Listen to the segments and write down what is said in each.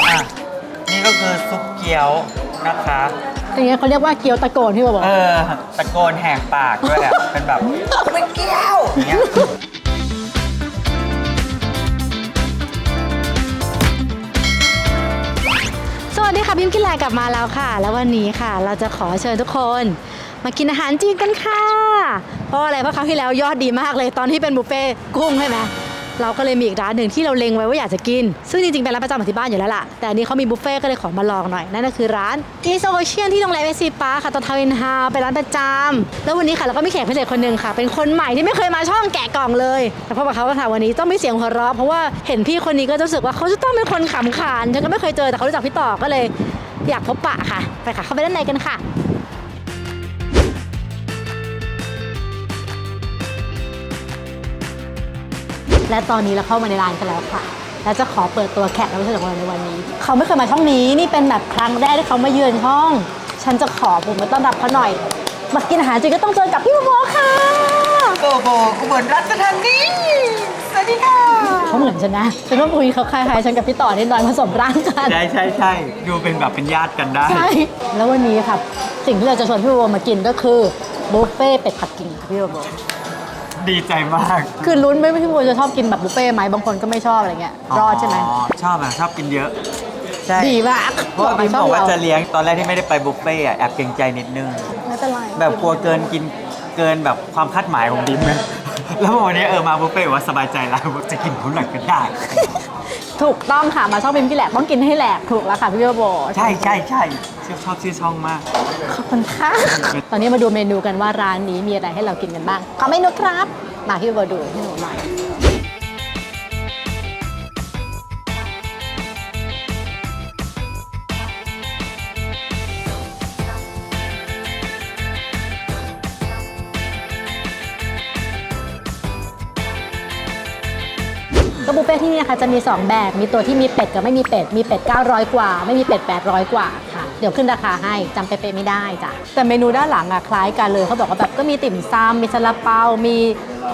อะนี่ก็คือซุปเกี๊ยวนะคะ อย่างเงี้ยเขาเรียกว่าเกี๊ยวตะโกนที่บอก เออ ตะโกนแหกปากด้วยอะเป็นแบบเป็นเกี๊ยวอย่างเงี้ยสวัสดีค่ะพิมพ์กินแลกลับมาแล้วค่ะ แล้ววันนี้ค่ะ เราจะขอเชิญทุกคนมากินอาหารจีนกันค่ะ เพราะอะไรเพราะครั้งที่แล้วยอดดีมากเลยตอนที่เป็นบุฟเฟ่ต์กุ้งใช่ไหม เราก็เลยมีอีกร้านหนึ่งที่เราเล็งไว้ว่าอยากจะกิน ซึ่งจริงๆเป็นร้านประจำของที่บ้านอยู่แล้วล่ะ แต่อันนี้เขามีบุฟเฟ่ก็เลยขอมาลองหน่อย นั่นก็คือร้านอีโซเชียนที่โรงแรมเอซีปาค่ะตอนทาวินฮาวเป็นร้านประจำแล้ววันนี้ค่ะเราก็มีแขกพิเศษคนหนึ่งค่ะ เป็นคนใหม่ที่ไม่เคยมาช่องแกะกล่องเลย แต่พบกับเขาก็ค่ะวันนี้ต้องมีเสียงหัวเราะเพราะว่าเห็นพี่คนนี้ก็จะรู้สึกว่าเขาจะต้องเป็นคนขำขานฉันก็ไม่เคยเจอแต่เขารู้จักพี่ต่อก็เลย อยากพบปะค่ะ ไปค่ะเข้าไปด้านในกันค่ะ และตอนนี้เราเข้ามาในร้านกันแล้วค่ะแล้วจะขอเปิดตัวแขกรับเชิญของเราในวันนี้ เขาไม่เคยมาช่องนี้นี่เป็นแบบครั้งแรกที่เขามาเยือนช่อง ฉันจะขอผมมาต้อนรับเขาหน่อย มากินอาหารจริงก็ต้องเจอกับพี่โมโมค่ะโบโบอุบลราชธานีสวัสดีค่ะเขาเหมือนฉันนะฉันว่าคุยเขาคล้ายๆฉันกับพี่ต่อนิดหน่อยผสมร่างกันใช่ใช่ใช่ดูเป็นแบบเป็นญาติกันได้ใช่แล้ววันนี้ครับสิ่งที่เราจะชวนพี่โบมากินก็คือบุฟเฟ่ต์เป็ดปักกิ่งค่ะพี่โบ ดีใจมากคือลุ้นไหมว่าพี่โบจะชอบกินแบบบุฟเฟ่ต์ไหมบางคนก็ไม่ชอบอะไรเงี้ยรอดใช่ไหมชอบอะชอบกินเยอะ ใช่ดีมากเพราะว่าบิ๊มชบอกว่าเรจะเลี้ยงตอนแรกที่ไม่ได้ไปบุฟเฟ่ต์อะแอบเกรงใจนิดนึง ไม่เป็นไรแบบกลัวเกินกินเกินแบบความคาดหมายของบิ๊มนะแล้ววันนี้เออมาบุฟเฟ่ต์ว่าสบายใจแล้วว่าจะกินเท่าไหร่ก็ได้ ถูกต้องค่ะมาช่องพิมพ์กินแหลกต้องกินให้แหลกถูกแล้วค่ะพี่โบ ใช่ใช่ใช่ ชอบชื่อช่องมาก ขอบคุณค่ะ ตอนนี้มาดูเมนูกันว่าร้านนี้มีอะไรให้เรากินกันบ้าง ขอเมนูครับ มาพี่โบดูให้หนูหน่อย ก็บุฟเฟ่ที่นี่นะคะจะมี 2 แบบ มีตัวที่มีเป็ดกับไม่มีเป็ด มีเป็ด 900 กว่า ไม่มีเป็ด 800 กว่าค่ะ เดี๋ยวขึ้นราคาให้จำเป๊ะๆไม่ได้จ้ะ แต่เมนูด้านหลังอะคล้ายกันเลยเขาบอกว่าแบบก็มีติ่มซำมีซาลาเปา มี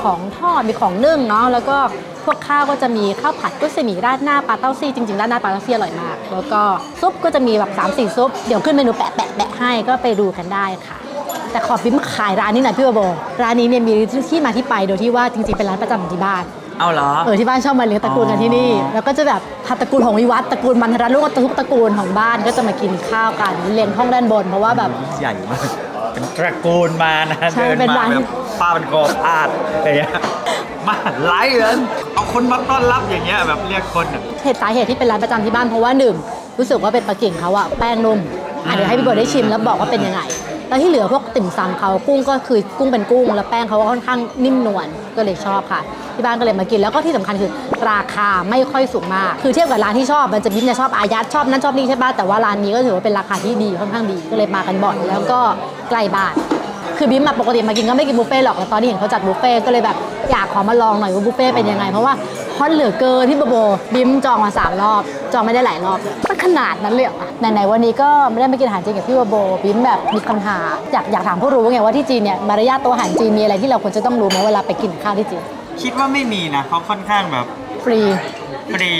ของทอด มีของนึ่งเนาะ แล้วก็พวกข้าวก็จะมีข้าวผัดกุ้ยเสมีราดหน้าปลาเต้าซี่จริงๆราดหน้าปลาเต้าซี่อร่อยมาก แล้วก็ซุปก็จะมีแบบ3 4ซุป เดี๋ยวขึ้นเมนูแปะแปะแปะให้ก็ไปดูกันได้ค่ะ แต่ขอบิ้มขายร้านนี้หน่อยพี่โบร้านนี้เนี่ยมีที่มาที่ไปโดยที่ว่าจริงๆเป็นร้านประจำของที่บ้าน เอาเหรอ เออที่บ้านชอบมาเลี้ยงตระกูลกันที่นี่ อ๋อ แล้วก็จะแบบพัตระกูลของวิวัฒน์ตระกูลมันธรัตน์ลูกทุกตระกูลของบ้านก็จะมากินข้าวกันเลี้ยงห้องด้านบน เพราะว่าแบบ ใหญ่มากเป็นตระกูลมานะใช่เดินเป็นมาร้าน แบบป้าเป็นกอพาดอย่างเงี้ยมาไล่เลยเอาคนมาต้อนรับอย่างเงี้ยแบบเรียกคนอะ เหตุสาเหตุที่เป็นร้านประจำที่บ้านเพราะว่าหนึ่งรู้สึกว่าเป็นปลาเก่งเขาอะแป้งนุ่มอะเดี๋ยวให้พี่โบได้ชิมแล้วบอกว่าเป็นยังไง แล้วที่เหลือพวกติ่มซำเขากุ้งก็คือกุ้งเป็นกุ้ง แล้วแป้งเขาก็ค่อนข้างนิ่มนวลก็เลยชอบค่ะ ที่บ้านก็เลยมากินแล้วก็ที่สำคัญคือราคาไม่ค่อยสูงมาก คือเทียบกับร้านที่ชอบมันจะบิ๊มจะชอบอายัดชอบนั่นชอบนี่ใช่ป่ะแต่ว่าร้านนี้ก็ถือว่าเป็นราคาที่ดีค่อนข้างดีก็เลยมากันบ่อยแล้วก็ใกล้บ้านคือบิ๊มมาปกติมากินก็ไม่กินบุฟเฟ่หรอกแต่ตอนนี้เห็นเขาจัดบุฟเฟ่ก็เลยแบบอยากขอมาลองหน่อยว่าบุฟเฟ่เป็นยังไงเพราะว่า ฮอตเหลือเกินที่โบโบบิ๊มจองมาสามรอบ จองไม่ได้หลายรอบเลยมันขนาดนั้นเลยเหรอไหนๆวันนี้ก็ไม่ได้มากินอาหารจีนกับพี่โบโบบิ๊มแบบมีคำถามอยากอยากถามผู้รู้ไงว่าที่จีนเนี่ยมารยาทโต๊ะอาหารจีนมีอะไรที่เราควรจะต้องรู้ไหมเวลาไปกินข้าวที่จีนคิดว่าไม่มีนะเขาค่อนข้างแบบฟรีฟรี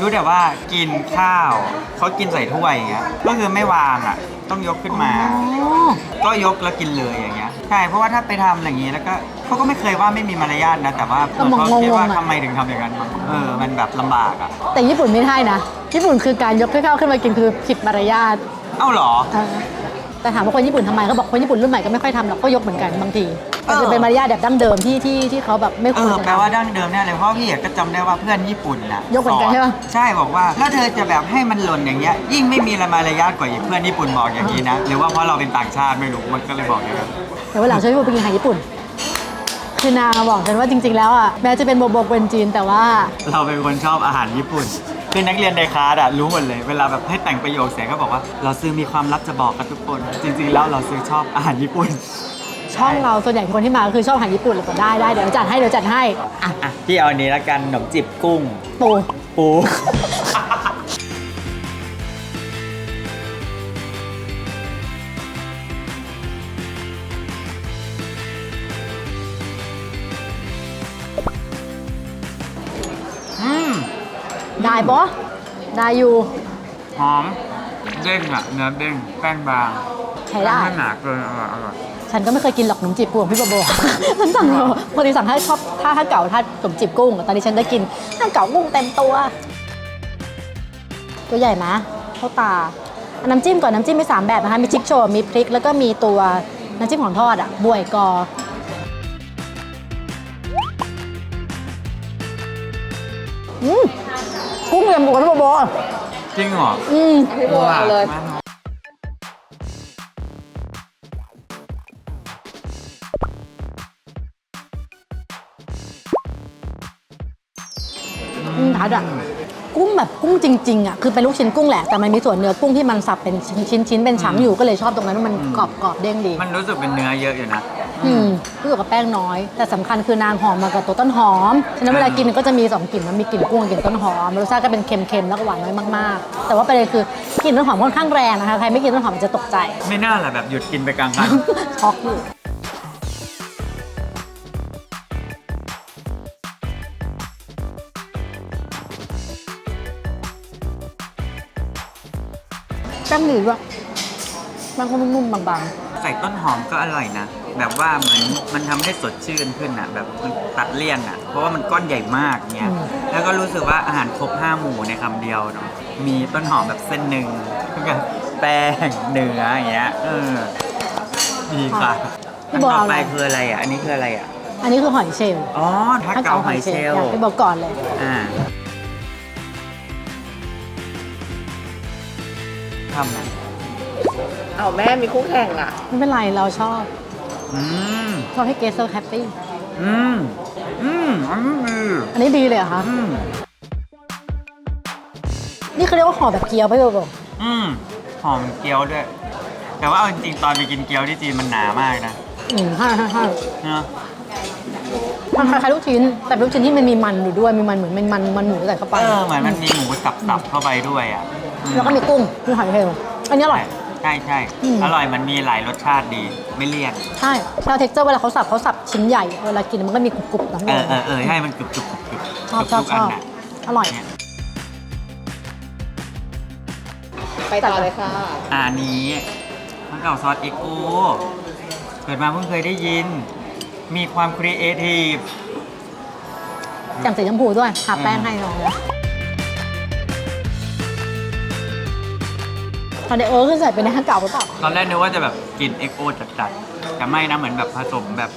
รู้แต่ว่ากินข้าวเขากินใส่ถ้วยอย่างเงี้ยก็คือไม่วางอะ ต้องยกขึ้นมาอ๋อก็ยกแล้วกินเลยอย่างเงี้ยใช่เพราะว่าถ้าไปทำอย่างงี้แล้วก็ เขาก็ไม่เคยว่าไม่มีมารยาทนะ แต่ว่าก็มองเขาคิดว่างงๆอะทำไมถึงทำอย่างนั้นวะเออมันแบบลำบากอะแต่ญี่ปุ่นไม่ได้นะ ญี่ปุ่นคือการยกข้าวขึ้นมากินคือผิดมารยาทเอ้าเหรอ เออแต่ถามว่าคนญี่ปุ่นทำไมเขาบอกคนญี่ปุ่นรุ่นใหม่ก็ไม่ค่อยทำหรอกก็ยกเหมือนกันบางทีเออ มันจะเป็นมารยาทแบบดั้งเดิมที่ที่ที่เขาแบบไม่เอควรอจะแปลว่าทำดั้งเดิมแน่เลยเพราะพี่ก็จำได้ว่าเพื่อนญี่ปุ่นน่ะยกเหมือนกันสใช่ปะใช่บอกว่าถ้าเธอจะแบบให้มันหล่นอย่างเงี้ยยิ่งไม่มีมารยาทกว่าอีกเพื่อนญี่ปุ่นบอกอย่างนี้นะหรือว่าเพราะเราเป็นต่างชาติไม่รู้มันก็เลยบอกอย่างนั้นแต่วันหลังฉันไปกินอาหารญี่ปุ่น คือนางบอกฉันว่าจริง ๆ แล้วอะแม้จะเป็นโบโบเป็นจีนแต่ว่า เราเป็นคนชอบอาหารญี่ปุ่น คือนักเรียนในคลาสอะรู้หมดเลย เวลาแบบให้แต่งประโยคเสียงก็บอกว่า เราซื้อมีความลับจะบอกกับทุกคน จริง ๆ แล้วเราซื้อชอบอาหารญี่ปุ่น ช่องเราส่วนใหญ่คนที่มาก็คือชอบอาหารญี่ปุ่นเลยก็ได้ได้เดี๋ยวจัดให้เดี๋ยวจัดให้อะอะพี่เอาอันนี้ละกันขนมจีบกุ้งปูปู ได้ปะได้อยู่ หอม เด้งอะเนื้อเด้งแป้งบางใช้ได้ ไม่หนาเกินอร่อยอร่อยฉันก็ไม่เคยกินหรอกขนมจีบปูของพี่โบโบ ฉันสั่งปกติสั่งถ้าชอบถ้าถ้าเก่าถ้าขนมจีบกุ้งตอนนี้ฉันได้กินถ้าเก่ากุ้งเต็มตัว ตัวใหญ่ไหมเท่าตาอันน้ำจิ้มก่อนน้ำจิ้มมีสามแบบนะคะมีชิคโชว์มีพริกแล้วก็มีตัวน้ำจิ้มของทอดอะบวยกอ อืม กุ้งเต็มตัวพี่โบโบจริงเหรออืมพี่โบเอาเลย มากอืมทัดอะกุ้งแบบกุ้งจริงๆอะคือเป็นลูกชิ้นกุ้งแหละแต่มันมีส่วนเนื้อกุ้งที่มันสับเป็นชิ้นๆชิ้นเป็นฉ่ำอยู่ก็เลยชอบตรงนั้นว่ามันกรอบกรอบๆเด้งดี มันรู้สึกเป็นเนื้อเยอะอยู่นะ อืมรู้สึกกับแป้งน้อย แต่สำคัญคือนางหอมมากับตัวต้นหอม ฉะนั้นเวลากินก็จะมีสองกลิ่นมันมีกลิ่นกุ้งกับกลิ่นต้นหอมรสชาติก็เป็นเค็มๆแล้วก็หวานน้อยมากๆ แต่ว่าประเด็นคือกลิ่นต้นหอมค่อนข้างแรงนะคะใครไม่กินต้นหอมจะตกใจ ไม่น่าแหละแบบหยุดกินไปกลางคัน ช็อกอยู่ แป้งดีด้วยแป้งก็นุ่มๆบางใส่ต้นหอมก็อร่อยนะ แบบว่าเหมือนมันทำให้สดชื่นขึ้นอะ แบบมันตัดเลี่ยนอะ เพราะว่ามันก้อนใหญ่มากเนี่ย แล้วก็รู้สึกว่าอาหารครบห้าหมู่ในคำเดียวเนาะ มีต้นหอมแบบเส้นหนึ่งแล้วก็แป้งเนื้ออย่างเงี้ย เออ ดีค่ะอันต่อไปคืออะไรอะ อันนี้คืออะไรอะๆอันนี้คือหอยเชลล์อ๋อทักเกาหอยเชลล์อยากไปบอกก่อนเลย อ่าทำนะเอาแม่มีคู่แข่งอะ ไม่เป็นไรเราชอบ อืมชอบให้เกสเซอร์แฮปปี้ อืมอืมอันนี้ดีอันนี้ดีเลยเหรอคะอืมนี่เขาเรียกว่าห่อแบบเกี๊ยวไปเลยบอกอืมหอมเกี๊ยวด้วย แต่ว่าเอาจริงๆตอนไปกินเกี๊ยวที่จีนมันหนามากนะอืมใช่ใช่ใช่เนาะมันคล้ายๆลูกชิ้น แต่เป็นลูกชิ้นที่มันมีมันอยู่ด้วย มีมันเหมือนเป็นมันมันหมูใส่เข้าไปเออเหมือนมันมีหมูสับๆเข้าไปด้วยอะอืแล้วก็มีกุ้งมีหอยเชลล์อันนี้อร่อย ใช่ใช่อืม อร่อยมันมีหลายรสชาติดีไม่เลี่ยนใช่แล้วเท็กเจอร์เวลาเขาสับเขาสับชิ้นใหญ่ เวลากินมันก็มีกรุบๆน้ำเอลาอเออเออใช่มันกรุบกรุบกรุบกรุบชอบชอบทุกชนอบน่ะอร่อย เนี่ยไปต่อเลยค่ะ อันนี้มันเก่าซอสเอ็กโอเกิดมาเพิ่งเคยได้ยิน มีความครีเอทีฟ แจ่มสีชมพูด้วยทาแป้งให้น้องนะ ตอนเด็กเออคือใส่เป็นในข้าวเก่าหรือเปล่าตอนแรกนึกว่าจะแบบกลินเอ็กโอจัดๆแต่ไม่นะเหมือนแบบผสมแบบ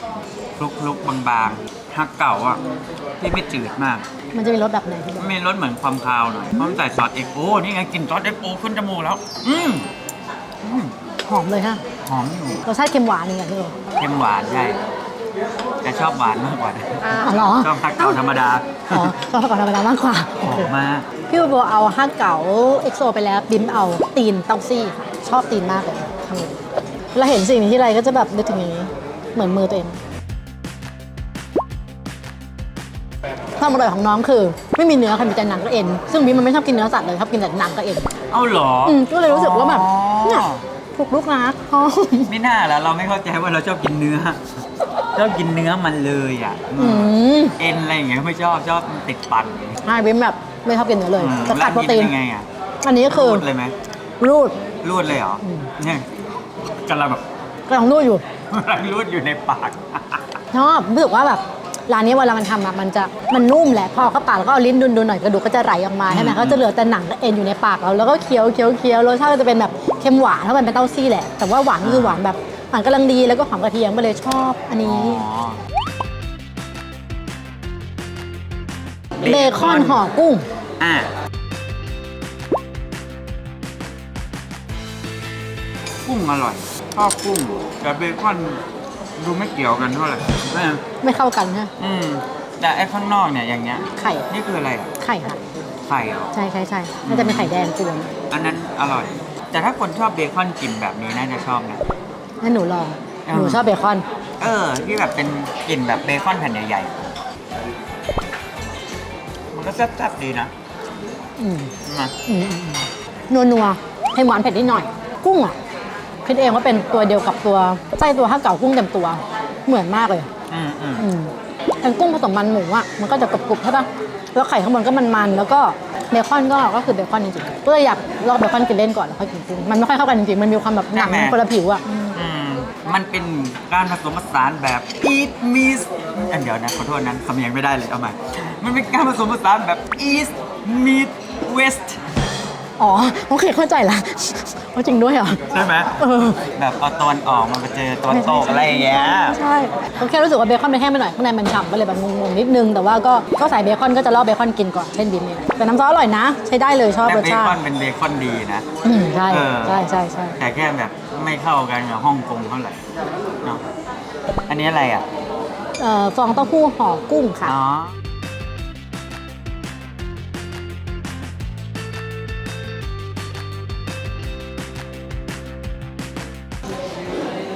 คลุกๆบางๆฮักเก่าอะที่ไม่จืดมาก มันจะมีรสแบบไหนที่บอกมีรสเหมือนความคาวหน่อยเพราะมันใส่ซอสเอ็กโอนี่ไงกลินซอสเอ็กโอขึ้นจมูกแล้ว อืมอืมหอมเลยฮะหอมอยู่รสชาติเค็มหวานนี่ไงพี่โอเค็มหวานใช่แต่ชอบหวานมากกว่านะอะอ๋อเหรอ ชอบฮักเก่าธรรมดาอ๋อชอบก่อนธรรมดามากกว่า หอมมาก พี่โบเอาห้างเก๋าเอ็กโซไปแล้วบิมเอาตีนเต้าซี่ค่ะชอบตีนมากเลยทำเลยเวลาเห็นสิ่งนี้ที่ไรก็จะแบบนึกถึงอย่างนี้ เหมือนมือตัวเองความอร่อยของน้องคือไม่มีเนื้อค่ะมีแต่หนังกับเอ็น ซึ่งบิมมันไม่ชอบกินเนื้อสัตว์เลยชอบกินแต่หนังกับเอ็นเอ้าเหรออืมก็เลยรู้สึกว่าแบบอ๋อเนี่ยถูกลูกนะพอไม่น่าแล้วเราไม่เข้าใจว่าเราชอบกินเนื้อชอบกินเนื้อมันเลยอะอืมเอ็นอะไรอย่างเงี้ยไม่ชอบชอบติดปันใช่บิมแบบ ไม่ชอบกินเนื้อเลยอืมจะขาดโปรตีนแล้วอัยังไงอะอันนี้คือรูดเลยไหมรูดรูดเลยเหรออมเนี่ยกำลังแบบกำลังรูดอยู่กำลังรูดอยู่ในปากชอบรู้สึกว่าแบบร้านนี้เวลามันทำอะมันจะมันนุ่มแหละพอเข้าปากแล้วก็เอาลิ้นดุนๆหน่อยกระดูกก็จะไหลออกมาใช่ไหมอืมก็จะเหลือแต่หนังกับเอ็นอยู่ในปากเราแล้วก็เคี้ยวเคี้ยวเคี้ยวรสชาติก็จะเป็นแบบเค็มหวานเพราะมันเป็นเต้าซี่แหละแต่ว่าหวานก็คือหวานแบบหวานกำลังดีแล้วก็หอมกระเทียมก็เลยชอบอันนี้ เบคอนห่อกุ้ง อะกุ้งอร่อยชอบกุ้งแต่เบคอนดูไม่เกี่ยวกันเท่าไหร่แม่ไม่เข้ากันฮะอืมแต่ไอ้ข้างนอกเนี่ยอย่างเงี้ย ไข่ นี่คืออะไรอะ ไข่ค่ะ ไข่เหรอใช่ใช่ใช่น่าจะเป็นไข่แดงกวนอันนั้นอร่อย แต่ถ้าคนชอบเบคอนกลิ่นแบบนี้น่าจะชอบนะ งั้นหนูลองอ่าหนูชอบเบคอน เออ ที่แบบเป็นกลิ่นแบบเบคอนแผ่นใหญ่ๆ มันก็แซ่บๆดีนะอืมมาอืมอืมอืมนัวนัวๆให้หวานเผ็ดนิดหน่อย กุ้งอะคิดเองว่าเป็นตัวเดียวกับตัวไส้ตัวข้าวเก่ากุ้งเต็มตัว เหมือนมากเลย อืมอืมอืมแต่กุ้งผสมมันหมูอะมันก็จะกรุบๆใช่ปะแล้วไข่ข้างบนก็มันๆแล้วก็เบคอนก็ก็คือเบคอนจริงๆก็เลยอยากลอกเบคอนกินเล่นก่อนแล้วค่อยกินกุ้งมันไม่ค่อยเข้ากันจริงๆมันมีความแบบหนังใช่ไหมคนละผิวอะอืม มันเป็นการผสมผสานแบบ eat meat อันเดี๋ยวนะขอโทษนะคำเนียงไม่ได้เลยเอาใหม่ มันเป็นการผสมผสานแบบ east meet west อ๋อ โอเคเข้าใจละเอาจริงด้วยเหรอ ใช่ไหมเออ แบบเอาตอนออกมาไปเจอตอนโตกอะไรอย่างเงี้ย ใช่ผมแค่รู้สึกว่าเบคอนมันแห้งไปหน่อยข้างในมันฉ่ำก็เลยแบบงงๆนิดนึง แต่ว่าก็ก็ใส่เบคอนก็จะลอกเบคอนกินก่อนเช่นดิมเนี่ยแต่น้ำซอสอร่อยนะ ใช้ได้เลยชอบแต่รสเบชาคอตินเป็นเบคอนดีนะ อืมใช่เออ ใช่ใช่ใช่แต่แค่แบบ ไม่เข้ากันกับฮ่องกงเท่าไหร่เนาะอันนี้อะไรอะ เอ่อฟองเต้าหู้ห่อกุ้งค่ะ อ๋อ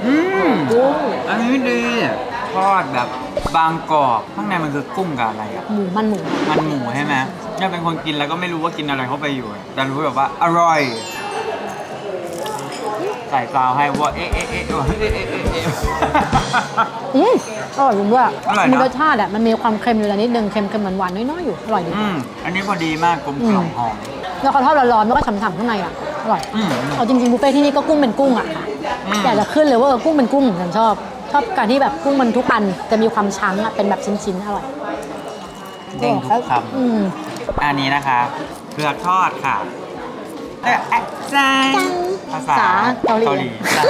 อืม กุ้ง อันนี้ดีทอดแบบบางกรอบ ข้างในมันคือกุ้งกับอะไรอะ หมูมันหมูมันหมูใช่ไหมเนี่ยเป็นคนกินแล้วก็ไม่รู้ว่ากินอะไรเข้าไปอยู่อะแต่รู้แบบว่าอร่อยใส่ซาวให้ว่าเอ๊ะเอ๊ะเอ๊ะเอ๊ะเอ๊ะเอ๊ะเอ๊ะเอ๊ะ อืมอร่อยจริงด้วยอร่อยนะ มีรสชาติอะมันมีความเค็มอยู่แล้วนิดนึงเค็มเค็มหวานๆน้อยๆอยู่อร่อยดีอืมอันนี้พอดีมากกลมกล่อมอืมหอม แล้วเขาทอดร้อนๆแล้วก็ฉ่ำๆข้างในอะอร่อยอืมเอาจริงๆบุฟเฟ่ที่นี่ก็กุ้งเป็นกุ้งอะอืม อยากจะขึ้นเลยว่าเออกุ้งเป็นกุ้งฉันชอบ ชอบการที่แบบกุ้งมันทุกอันจะมีความช้างอะเป็นแบบชิ้นๆอร่อยเด้งทุกคอืมำอันนี้นะคะเผือกทอดค่ะ เอ๊ะแอะจ้าภาษาจ๋าเกาหลีจ้ะ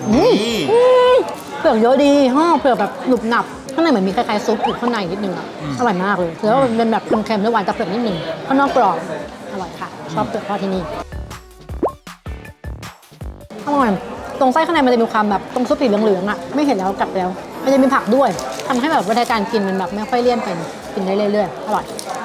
อืมนี่เผือกเยอะดีฮะเผือกแบบหนุบหนับ ข้างในเหมือนมีคล้ายๆซุปอยู่ข้างในนิดนึงอะ อร่อยมากเลยแล้วมันเป็นแบบเค็มๆแล้วหวานจากเผือกนิดนึงข้างนอกกรอบ อร่อยค่ะ ชอบเผือกทอดที่นี่อร่อยตรงไส้ข้างในมันจะมีความแบบตรงซุปสีเหลืองๆอะ ไม่เห็นแล้วกลับแล้ว มันจะมีผักด้วยทำให้แบบวิธีการกินมันแบบไม่ค่อยเลี่ยนไป กินได้เรื่อยๆ อร่อย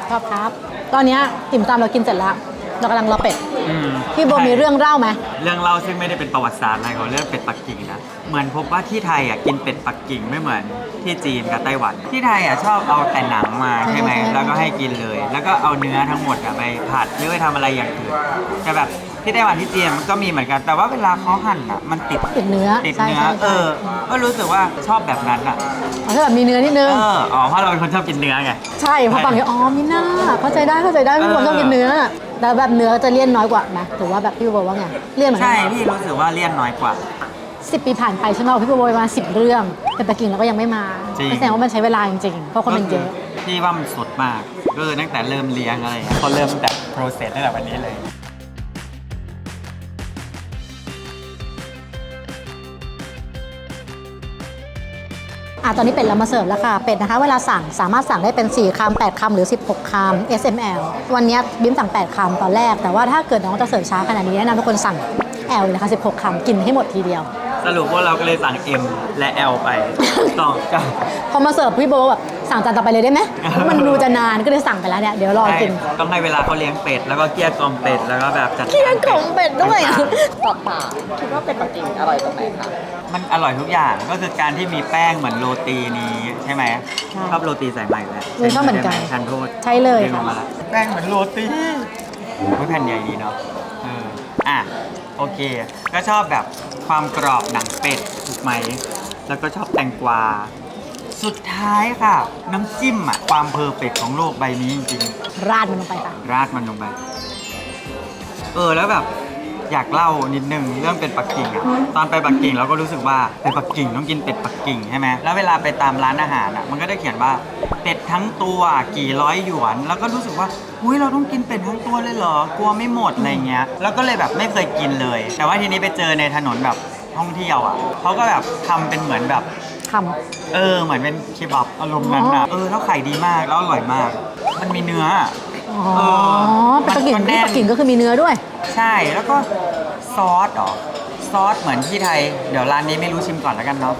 ชอบครับ ตอนเนี้ยติ่มซำเรากินเสร็จแล้ว เรากำลังรอเป็ด อืมพี่โบมีเรื่องเล่าไหม เรื่องเล่าซึ่งไม่ได้เป็นประวัติศาสตร์อะไรของเรื่องเป็ดปักกิ่งนะ เหมือนพบว่าที่ไทยอะกินเป็ดปักกิ่งไม่เหมือนที่จีนกับไต้หวัน ที่ไทยอะชอบเอาแต่หนังมาใช่ไหมใช่ใช่แล้วก็ให้กินเลย แล้วก็เอาเนื้อทั้งหมดอะไปผัดหรือไปทำอะไรอย่างอื่นแต่แบบ ที่ไต้หวันที่จีนมันก็มีเหมือนกัน แต่ว่าเวลาเขาหั่นอะมันติดติดเนื้อติดใช่เนื้อใช่เอใช่อก็รู้สึกว่าชอบแบบนั้นอะอ๋อถ้าแบบมีเนื้อนิดนึง เอออ๋อเพราะเราเป็นคนชอบกินเนื้อไง ใช่พอฟังอย่างนี้อ๋อมีหน้าเข้าใจได้เข้าใจได้พี่โบเออชอบกินเนื้อ แต่แบบเนื้อจะเลี่ยนน้อยกว่าไหมถือว่าแบบพี่โบว่าไงเลี่ยนเหมือนกัใช่นพี่รู้สึกว่าเลี่ยนน้อยกว่า สิบปีผ่านไปใช่ไหมพี่โบไปมาสิบเรื่อง แต่ปากิ่งเราก็ยังไม่มาจริง แสดงว่ามันใช้เวลาจริงๆเพราะคนมันเยอะ พี่ว่ามันสดมากก็คือตั้งแต่เริ่มเลี้ยงอะไรอย่างเงี้ยเขาเริ่มตั้งแต่ process ตั้งแต่วันนี้เลย อะตอนนี้เป็ดเรามาเสิร์ฟแล้วค่ะ เป็ดนะคะ เวลาสั่งสามารถสั่งได้เป็น 4คำ8คำหรือ 16คำ SML วันนี้บิ้มสั่ง 8คำตอนแรก แต่ว่าถ้าเกิดน้องจะเสิร์ฟช้าขนาดนี้แนะนำทุกคนสั่ง L เลยค่ะ16คำกินให้หมดทีเดียว สรุปว่าเราก็เลยสั่ง M และ L ไปต่อจ้าพอมาเสิร์ฟพี่โบแบบสั่งจานต่อไปเลยได้ไหม มันดูจะนานก็เลยสั่งไปแล้วเนี่ย เดี๋ยวรอกิน ต้องให้เวลาเขาเลี้ยงเป็ด แล้วก็เกลี้ยกล่อมเป็ด แล้วก็แบบจัดเคี่ยงของเป็ดด้วยอะสอบถามคิดว่าเป็ดปักกิ่งอร่อยตรงไหนคะ มันอร่อยทุกอย่าง ก็คือการที่มีแป้งเหมือนโรตีนี้ใช่ไหมใช่ชอบโรตีสายใหม่แล้วเออชอบเหมือนกันทานโทษใช่เลย ดึงออกมาละแป้งเหมือนโรตีโอ้ยแผ่นใหญ่ดีเนาะ เออ อะ โอเค ก็ชอบแบบความกรอบหนังเป็ดถูกไหม แล้วก็ชอบแตงกวา สุดท้ายค่ะ น้ำจิ้มอะความเพอร์เฟกต์ของโลกใบนี้จริงๆราดมันลงไปค่ะราดมันลงไป เออแล้วแบบ อยากเล่านิดนึงเรื่องเป็ดปักกิ่งอะตอนไปปักกิ่งเราก็รู้สึกว่าเป็ดปักกิ่งต้องกินเป็ดปักกิ่งใช่ไหมแล้วเวลาไปตามร้านอาหารอะมันก็ได้เขียนว่าเป็ดทั้งตัวกี่ร้อยหยวน แล้วก็รู้สึกว่าอุ้ยเราต้องกินเป็ดทั้งตัวเลยเหรอกลัวไม่หมดอะไรเงี้ยแล้วก็เลยแบบไม่เคยกินเลย แต่ว่าทีนี้ไปเจอในถนนแบบท่องเที่ยวอะเขาก็แบบทำเป็นเหมือนแบบคเออเหมือนเป็นเคบับอารมณ์นั้นอะเออแล้วขายดีมากแล้วอร่อยมาก มันมีเนื้อ อะำอ๋อเออเป็นปากิ่งมันแน่ที่นปากิ่งก็คือมีเนื้อด้วย ใช่แล้วก็ซอสเหรอซอสเหมือนที่ไทย เดี๋ยวร้านนี้ไม่รู้ชิมก่อนแล้วกันเนาะ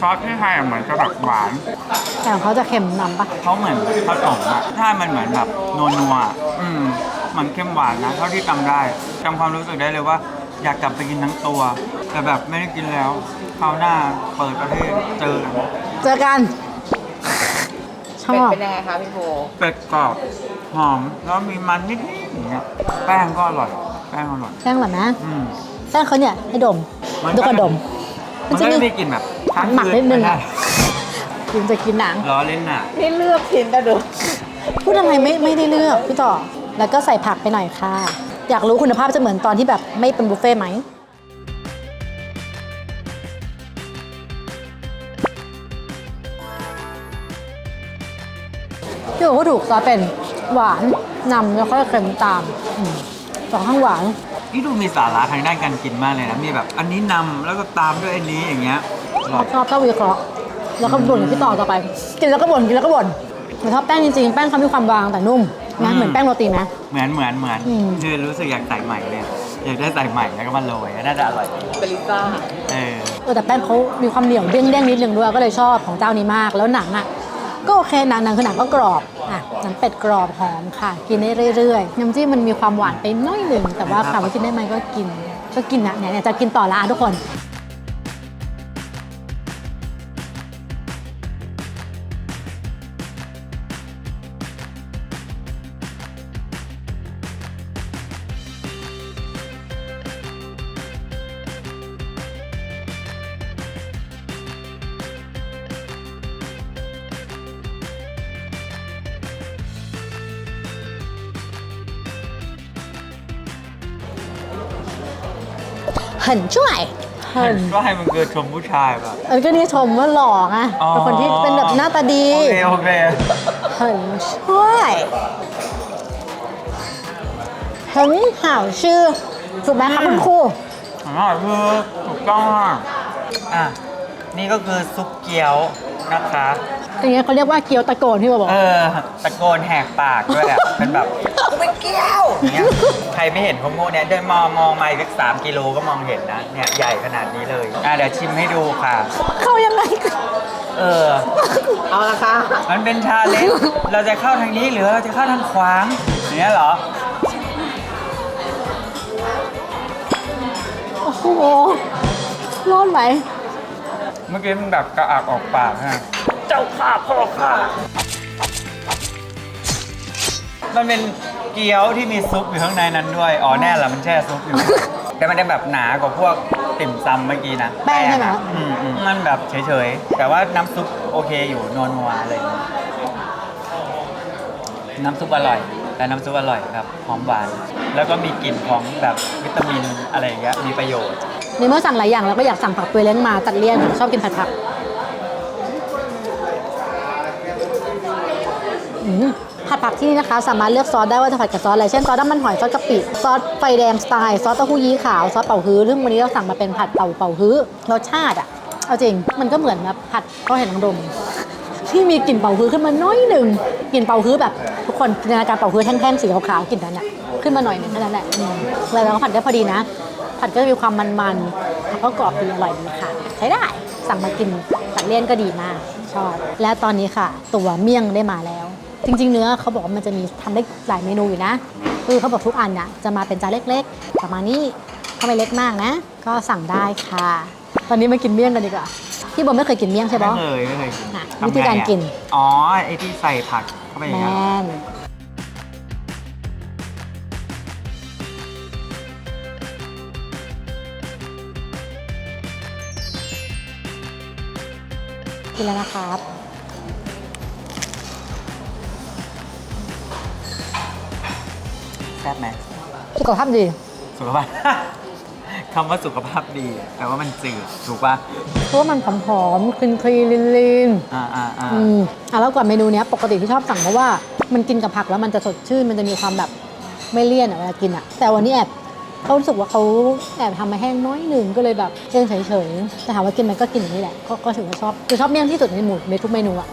ซอสที่ไทยอะเหมือนจะแบบหวานแต่ของเขาจะเค็มนำปะเขาเหมือนผสมอะถ้ามันเหมือนแบบนัวนัวๆอะอืมมันเข้มหวานนะ เท่าที่จำได้จำความรู้สึกได้เลยว่า อยากกลับไปกินทั้งตัว แต่แบบไม่ได้กินแล้วคราวหน้าเปิดประเทศเจอกันเจอกันชเป็ดอบเป็นยังไงคะพี่โบเป็ดกรอบหอมแล้วมีมันนิดๆอย่างเงี้ยแป้งก็อร่อย แป้งอร่อยแป้งหรอนะอืม แป้งเขาเนี่ยให้ดมมันดูกระดม มันก็จะมีกลิ่นแบบค้างหมักนิดนึงคือะกินจะกินหนัง ล้อเล่นน่ะ นี่เลือกชิ้นนะดูพูดอะไรไม่ไม่ได้เลือกพี่ต่อ แล้วก็ใส่ผักไปหน่อยค่ะ อยากรู้คุณภาพจะเหมือนตอนที่แบบไม่เป็นบุฟเฟ่ต์ไหมพี่โอ๋ก็ถูกซอสเป็นหวานนำแล้วก็เค็มตามอืมสองข้างหวาน นี่ดูมีสาระทางด้านการกินมากเลยนะ มีแบบอันนี้นำแล้วก็ตามด้วยอันนี้อย่างเงี้ยอร่อยชอบชอบวิเคราะห์แล้วก็บ่นกับพี่ต่อต่อไป กินแล้วก็บ่นกินแล้วก็บ่นแต่ชอบแป้งจริงๆ แป้งเขามีความบางแต่นุ่ม นะเหมือนแป้งโรตีนะเหมือนเหมือนเหมือนอืม คือรู้สึกอยากใส่ใหม่เลยอยากได้ใส่ใหม่แล้วก็มาโรยน่าจะอร่อยดีเป็นลิซ่าเออเออแต่แป้งเขามีความเหนียวเด้งๆนิดนึงด้วยก็เลยชอบของเจ้านี้มาก แล้วหนังอะก็โอเคหนังหนังคือหนังก็กรอบอะหนังเป็ดกรอบหอมค่ะ กินได้เรื่อยๆน้ำจิ้มมันมีความหวานไปหน้อยหนึ่งแต่ว่าถามว่ากินได้ไหมก็กิน ก็กินนะเนี่ยเนี่ยจะกินต่อละอะทุกคน เห็นช่วยเห็น ก็ให้มันคือชมผู้ชายแบบ เออก็นี่ชมว่าหล่อไง อ๋อ เป็นคนที่เป็นแบบหน้าตาดี โอเคโอเค 很帅很好吃ถูกไหมคะคุณครู อร่อยคือถูกต้องมากอ่ะ นี่ก็คือซุปเกี๊ยวนะคะ อย่างเงี้ยเขาเรียกว่าเกี๊ยวตะโกนที่เราบอก เออตะโกนแหกปากด้วยอะเป็นแบบกูเป็นเกี๊ยวอย่างเงี้ยใครไม่เห็นผมโง่เนี่ยเดินมองมองมาอีกสักสามกิโลก็มองเห็นนะเนี่ยใหญ่ขนาดนี้เลยอะเดี๋ยวชิมให้ดูค่ะ เข้ายังไง เออ เอาละค่ะ มันเป็นชาเลนจ์ เราจะเข้าทางนี้หรือเราจะเข้าทางขวางอย่างเงี้ยเหรอ โอ้โหรอดไหม เมื่อกี้มันแบบกระอักออกปากฮะเจ้าข้าพ่อข้ามันเป็นเกี๊ยวที่มีซุปอยู่ข้างในนั้นด้วย อ๋อแน่ละมันแช่ซุปอยู่ แต่มันจะแบบหนากว่าพวกติ่มซำเมื่อกี้นะแป้งใช่ไหม อะอืมอืมมันแบบเฉยๆ แต่ว่าน้ำซุปโอเคอยู่นวลนัวอะไรอย่างเลยน้ำซุปอร่อย แต่น้ำซุปอร่อยครับหอมหวาน แล้วก็มีกลิ่นของแบบวิตามินอะไรอย่างเงี้ยมีประโยชน์ ในเมื่อสั่งหลายอย่างเราก็อยากสั่งผักเปลือยเลี้ยงมาตัดเลี่ยนชอบกินผัดผักอืม ผัดผักที่นี่นะคะ สามารถเลือกซอสได้ว่าจะผัดกับซอสอะไร เช่นซอสน้ำมันหอยซอสกะปิซอสไฟแดงสไตล์ซอสเต้าหู้ยี้ขาวซอสเป่าฮื้อซึ่งวันนี้เราสั่งมาเป็นผัดเป่าเป่าฮื้อรสชาติอะเอาจริงมันก็เหมือนแบบผัดข้าวเห็ดนางรมที่มีกลิ่นเป่าฮื้อขึ้นมาน้อยหนึ่งกลิ่นเป่าฮื้อแบบ ทุกคนจินตนาการเป่าฮื้อแท่งๆสีขาวๆกลิ่นนั้นอะขึ้นมาหน่อยหนึงแค่นั้นแหละแล้วเราก็ผัดได้พอดีนะ ผัดก็จะมีความมันๆแล้วก็กรอบดีอร่อยดีค่ะ ใช้ได้สั่งมากินตัดเลี่ยนก็ดีมาก ชอบ และตอนนี้ค่ะ ตัวเมี่ยงได้มาแล้ว จริง ๆ เนื้อเขาบอกว่ามันจะมีทำได้หลายเมนูอยู่นะ คือเขาบอกทุกอันน่ะจะมาเป็นจานเล็กๆ ประมาณนี้ถ้าไม่เล็กมากนะ ก็สั่งได้ค่ะ ตอนนี้มากินเมี่ยงกันดีกว่าพี่บอมไม่เคยกินเมี่ยงใช่ไม่ปะเคยไม่เคยกินอะทำไงวิธีการกินอะอ๋อไอ้ที่ใส่ผักเข้าไปอย่างแมเงี้ยน กินแล้วนะครับ แซ่บไหมสุขภาพดี สุขภาพ คำว่าสุขภาพดีแปลว่ามันจืดถูกป่ะเพราะว่ามันหอมๆคลีนคลีนลีนลีนอ่าอ่าอ่าอืมอะแล้วก่อนเมนูเนี้ยปกติที่ชอบสั่งเพราะว่ามันกินกับผักแล้วมันจะสดชื่นมันจะมีความแบบไม่เลี่ยนอะเวลากินอะแต่วันนี้แอบ เขารู้สึกว่าเขาแอบทำมาแห้งน้อยหนึ่งก็เลยแบบเฉยเฉยๆแต่ถามว่ากินไหมก็กินอย่างนี้แหละก็ก็ถือว่าชอบคือชอบเมี่ยงที่สุดในหมู่ในทุกเมนูอะ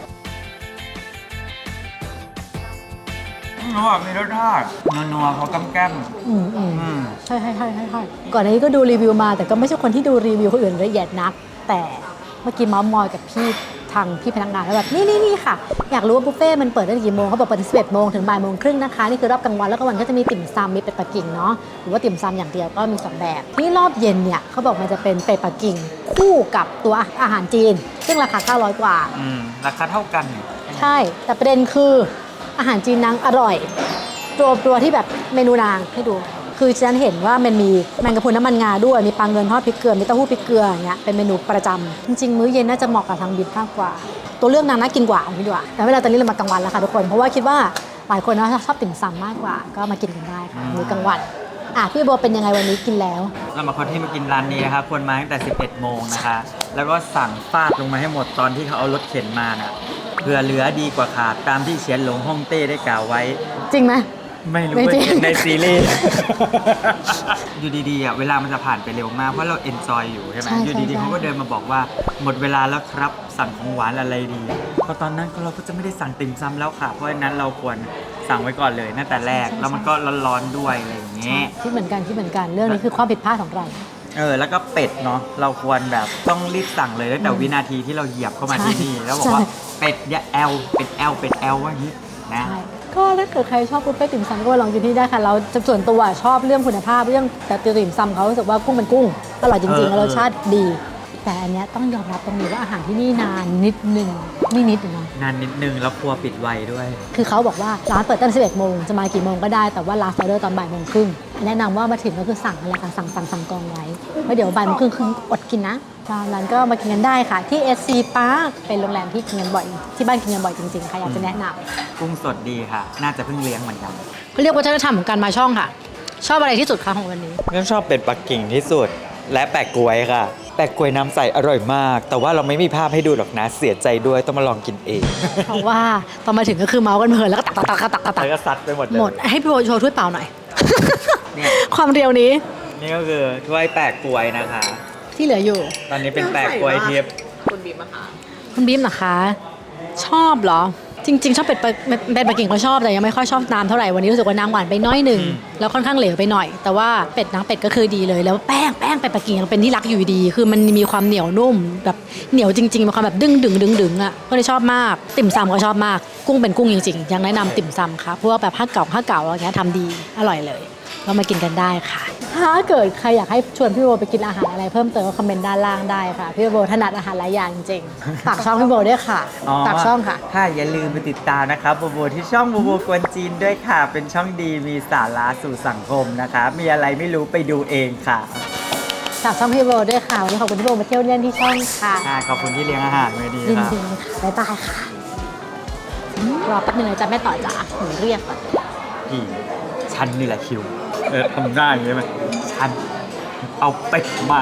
นัวมีรสชาตินัวๆเขากำแก้มอืมอืมอืมใช่ใช่ใช่ใช่ใช่ก่อนหน้านี้ก็ดูรีวิวมา แต่ก็ไม่ใช่คนที่ดูรีวิวคนอื่นละเอียดนัก แต่เมื่อกี้เมาส์มอยกับพี่ ทางพี่พนักงานแล้วแบบนี่นี่นี่ค่ะ อยากรู้ว่าบุฟเฟ่ต์มันเปิดได้กี่โมงเขาบอกเปิดถึง11โมงถึงบ่ายโมงครึ่งนะคะนี่คือรอบกลางวันแล้วก็วันก็จะมีติ่มซำมีเป็ดปักกิ่งเนาะหรือว่าติ่มซำอย่างเดียวก็มีสองแบบที่รอบเย็นเนี่ยเขาบอกมันจะเป็นเป็ดปักกิ่งคู่กับตัวอาหารจีน ซึ่งราคา900กว่า อืมราคาเท่ากันเนี่ยใช่ แต่ประเด็นคืออาหารจีนนางอร่อยตัวตัวที่แบบเมนูนางให้ดู คือฉันเห็นว่ามันมีแมงกะพรุนน้ำมันงาด้วย มีปลาเงินทอดพริกเกลือ มีเต้าหู้พริกเกลืออย่างเงี้ย เป็นเมนูประจำจริงๆ มื้อเย็นน่าจะเหมาะกับทางบินมากกว่า ตัวเลือกนางน่ากินกว่าเอางี้ดีกว่า แต่เวลาตอนนี้เรามากลางวันแล้วค่ะทุกคน เพราะว่าคิดว่าหลายคนน่าจะชอบติ่มซำมากกว่า ก็มากินกันได้ค่ะมื้อกลางวัน อะพี่โบเป็นยังไงวันนี้กินแล้ว เรามาคนที่มากินร้านนี้นะครับควรมาตั้งแต่ 11 โมงนะคะ แล้วก็สั่งฟาดลงมาให้หมดตอนที่เขาเอารถเข็นมาน่ะเพื่อเหลือดีกว่าขาดตามที่เฉียนหลงฮ่องเต้ได้กล่าวไว้ จริงไหม ไม่รู้ไม่ว่าจริงเห็นในซีรีส์ อยู่ดีๆอะเวลามันจะผ่านไปเร็วมากเพราะเราเอนจอยอยู่ใช่ไหมใช่อยู่ดีใช่ๆเขาก็เดินมาบอกว่าหมดเวลาแล้วครับสั่งของหวานอะไรดีเพราะตอนนั้นเราก็จะไม่ได้สั่งติ่มซำแล้วค่ะ เพราะฉะนั้นเราควรสั่งไว้ก่อนเลยตั้งแต่แรกแล้วมันก็ร้อนๆด้วยอะไรอย่างเงี้ย คิดเหมือนกันคิดเหมือนกันเรื่องนี้คือความผิดพลาดของเรา เออแล้วก็เป็ดเนาะเราควรแบบต้องรีบสั่งเลยตั้งแต่วินาทีที่เราเหยียบเข้ามาที่นี่ใช่แล้วบอกว่าใช่ เป็ดยะแอลเป็ดแอลเป็ดแอลว่าอย่างนี้นะใช่ ก็ถ้าเกิดใครชอบบุฟเฟ่ต์ติ่มซำก็มาลองกินที่ได้ค่ะ เราจะส่วนตัวชอบเรื่องคุณภาพเรื่องแต่ติ่มซำเขารู้สึกว่ากุ้งเป็นกุ้งอร่อยจริงๆเออรสชาติดี แต่อันเนี้ยต้องยอมรับตรงนี้ว่าอาหารที่นี่นานนิดนึงไม่นิดนะ นานนิดนึงแล้วครัวปิดไวด้วย คือเขาบอกว่า ร้านเปิดตั้ง11โมงจะมากี่โมงก็ได้แต่ว่าลาสออเดอร์ตอนบ่ายโมงครึ่งแนะนำว่ามาถึงก็คือสั่งเลยค่ะสั่งสั่งสั่งกองไว้เพราะเดี๋ยวบ่ายโมงครึ่งคืออดกินนะ ตอนนั้นก็มากินกันได้ค่ะ ที่ SC Park เป็นโรงแรมที่กินกันบ่อย ที่บ้านกินกันบ่อยจริงๆค่ะอยากจะแนะนำกุ้งสดดีค่ะ น่าจะเพิ่งเลี้ยงเหมือนกันเขาเรียกวัฒนธรรมของการมาช่องค่ะ ชอบอะไรที่สุดคะของวันนี้ ก็ชอบเป็ดปักกิ่งที่สุด และแปะกล้วยค่ะ แปะกล้วยน้ำใสอร่อยมาก แต่ว่าเราไม่มีภาพให้ดูหรอกนะ เสียใจด้วยต้องมาลองกินเองเพราะว่าตอนมาถึงก็คือเมาส์กันเพลินแล้วก็ตักตักตักตักตักตักแล้วก็ซัดไปหมดเลย หมดให้พี่โบโชว์ถ้วยเปล่าหน่อย เนี่ย ความเรียวนี้ นี่ก็คือถ้วยแปะกล้วยนะคะ ที่เหลืออยู่ ตอนนี้เป็นแปะกล้วยทิพย์คุณบีมอะค่ะคุณบีมนะคะ ชอบเหรอ จริง ๆ ชอบเป็ดปะเป็ดปักกิ่งก็ชอบแต่ยังไม่ค่อยชอบน้ำเท่าไหร่วันนี้รู้สึกว่าน้ำหวานไปน้อยหนึ่งแล้วค่อนข้างเหลวไปหน่อย แต่ว่าเป็ดนางเป็ดก็คือดีเลยแล้วแป้งแป้งเป็ดปักกิ่งยังเป็นที่รักอยู่ดี คือมันมีความเหนียวนุ่มแบบเหนียวจริงๆมีความแบบดึงดึงดึงดึงอะก็เลยชอบมาก ติ่มซำก็ชอบมาก กุ้งเป็นกุ้งจริงๆยังแนะนำติ่มซำค่ะเพราะว่าแบบผ้าเก่าผ้าเก่าอะไรเงี้ยทำดีอร่อยเลย ก็มากินกันได้ค่ะ ถ้าเกิดใครอยากให้ชวนพี่โบไปกินอาหารอะไรเพิ่มเติมก็คอมเมนต์ด้านล่างได้ค่ะ พี่โบถนัดอาหารหลายอย่างจริงๆฝากช่องพี่โบด้วยค่ะฝากช่องค่ะ ค่ะ อย่าลืมไปติดตามนะครับโบโบที่ช่องโบโบกวนจีนด้วยค่ะ เป็นช่องดีมีสาระสู่สังคมนะคะ มีอะไรไม่รู้ไปดูเองค่ะฝากช่องพี่โบด้วยค่ะวันนี้ขอบคุณที่โบมาเที่ยวเล่นที่ช่องค่ะค่ะขอบคุณที่เลี้ยงอาหารมือดียินค่ะดีค่ะบ๊ายบายค่ะอืมรอแป๊บนึงนะจ๊ะแม่ต่อจ๋าหนูเรียกก่อนพี่ฉันนี่แหละคิว เออทำได้ใช่ไหมฉันเอาเป็ดมา